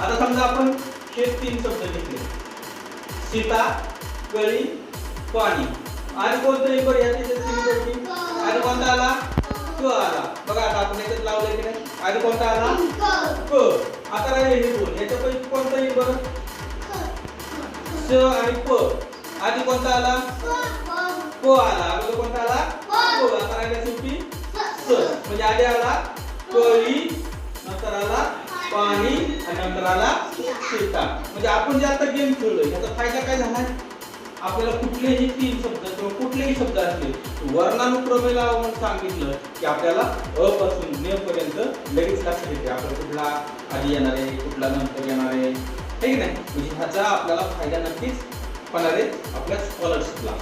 आता समजा आपण हे तीन शब्द घेतले. सीता कळी पाणी. आणि कोणतं ह्याची सिमिलरिटी आणि कोणता आला? क आला. बघा आता आपण याच्यात लावलंय की नाही? आणि कोणता आला? क. आता राहिले हे दोन. याच्यापैकी कोणता येईल बरं? स आणि प. आधी कोणता आला? प आला. अगोदर कोणता आला? प. आता राहिला शेवटी स. म्हणजे आधी आला कळी नंतर आला पाणी. आणि नंतर आला म्हणजे आपण जे आता गेम खेळलोय त्याचा फायदा काय झाला? आपल्याला कुठलेही तीन शब्द किंवा कुठलेही शब्द असले वर्णानुक्रमेला आपण सांगितलं की आपल्याला अ पासून न पर्यंत लगेच लक्षात येते. आपण कुठला आधी येणार आहे कुठला नंतर येणार आहे. हे नाही? म्हणजे ह्याचा आपल्याला फायदा नक्कीच होणार आहे आपल्या स्कॉलरशिपला